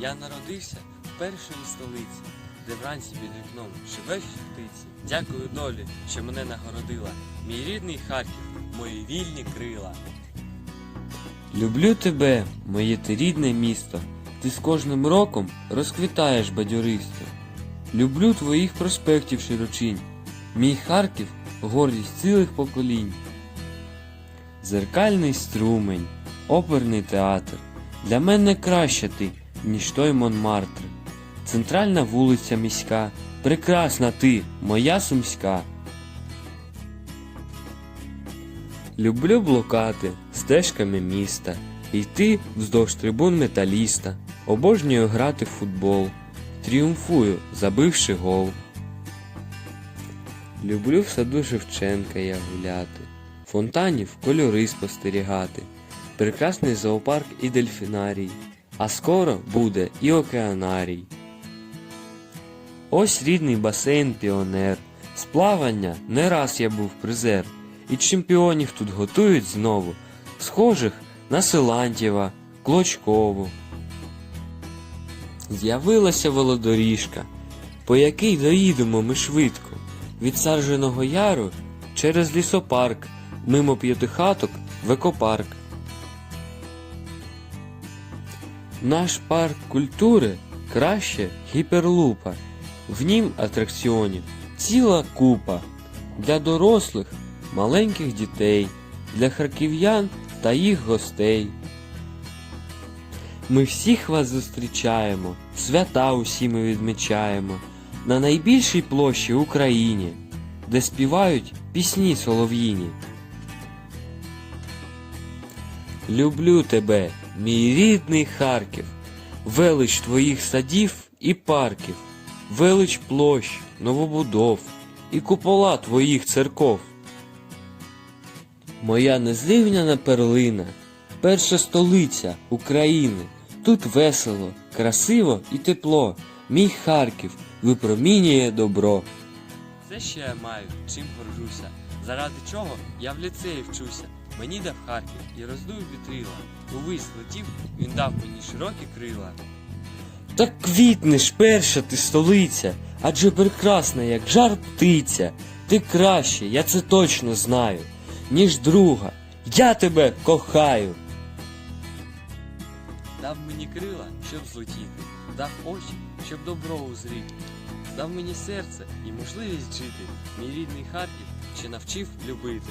Я народився в першій столиці, де вранці під вікном живе птиці. Дякую долі, що мене нагородила. Мій рідний Харків, мої вільні крила. Люблю тебе, моє ти рідне місто. Ти з кожним роком розквітаєш бадьористо. Люблю твоїх проспектів широчинь. Мій Харків гордість цілих поколінь. Зеркальний струмень, оперний театр. Для мене краще ти, ніж той Монмартр. Центральна вулиця міська, прекрасна ти, моя сумська. Люблю блукати стежками міста, йти вздовж трибун металіста, обожнюю грати в футбол, тріумфую, забивши гол. Люблю в саду Шевченка я гуляти, фонтанів кольори спостерігати, прекрасний зоопарк і дельфінарій, а скоро буде і океанарій. Ось рідний басейн Піонер. З плавання не раз я був призер, і чемпіонів тут готують знову, схожих на Силантьєва, Клочкову. З'явилася велодоріжка, по якій доїдемо ми швидко, від Сарженого яру через лісопарк, мимо п'ятихаток в екопарк. Наш парк культури краще гіперлупа. В нім атракціонів ціла купа. Для дорослих, маленьких дітей, для харків'ян та їх гостей. Ми всіх вас зустрічаємо, свята усі ми відмічаємо на найбільшій площі Україні, де співають пісні солов'їні. Люблю тебе, мій рідний Харків, велич твоїх садів і парків, велич площ, новобудов і купола твоїх церков. Моя незрівняна перлина, перша столиця України. Тут весело, красиво і тепло. Мій Харків випромінює добро. Це ще я маю, чим горжуся. Заради чого я в ліцеї вчуся. Мені дав Харків і роздув вітрила. Увись летів, він дав мені широкі крила. Так квітнеш, перша ти столиця, адже прекрасна, як жар птиця. Ти краще, я це точно знаю, ніж друга. Я тебе кохаю. Дав мені крила, щоб злетіти, дав очі, щоб добро узріти, дав мені серце і можливість жити. Мій рідний Харків ще навчив любити.